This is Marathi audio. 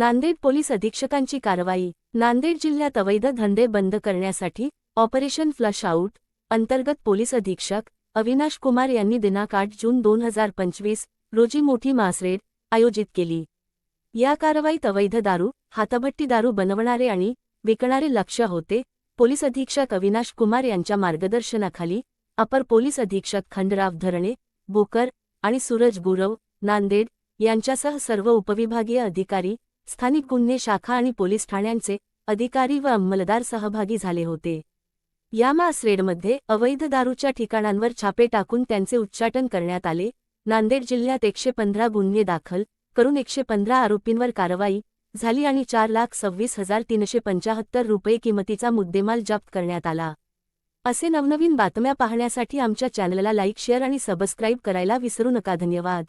नांदेड पोलीस अधीक्षकांची कारवाई नांदेड जिल्ह्यात अवैध धंदे बंद करण्यासाठी ऑपरेशन फ्लश आऊट अंतर्गत पोलीस अधीक्षक अविनाश कुमार यांनी दिनांक आठ जून दोन हजार पंचवीस रोजी मोठी मासरेड आयोजित केली. या कारवाईत अवैध दारू हातभट्टी दारू बनवणारे आणि विकणारे लक्ष होते पोलीस अधीक्षक अविनाश कुमार यांच्या मार्गदर्शनाखाली अपर पोलीस अधीक्षक खंडराव धरणे बोकर आणि सूरज गुरव नांदेड यांच्यासह सर्व उपविभागीय अधिकारी स्थानिक गुन्हे शाखा आणि पोलीस ठाण्यांचे अधिकारी व अंमलदार सहभागी झाले होते. या मास रेडमध्ये अवैध दारूच्या ठिकाणांवर छापे टाकून त्यांचे उच्चाटन करण्यात आले. नांदेड जिल्ह्यात एकशे पंधरा गुन्हे दाखल करून एकशे पंधरा आरोपींवर कारवाई झाली आणि चार लाख सव्वीस हजार तीनशे पंचाहत्तर रुपये किमतीचा मुद्देमाल जप्त करण्यात आला. असे नवनवीन बातम्या पाहण्यासाठी आमच्या चॅनलला लाईक शेअर आणि सबस्क्राईब करायला विसरू नका. धन्यवाद.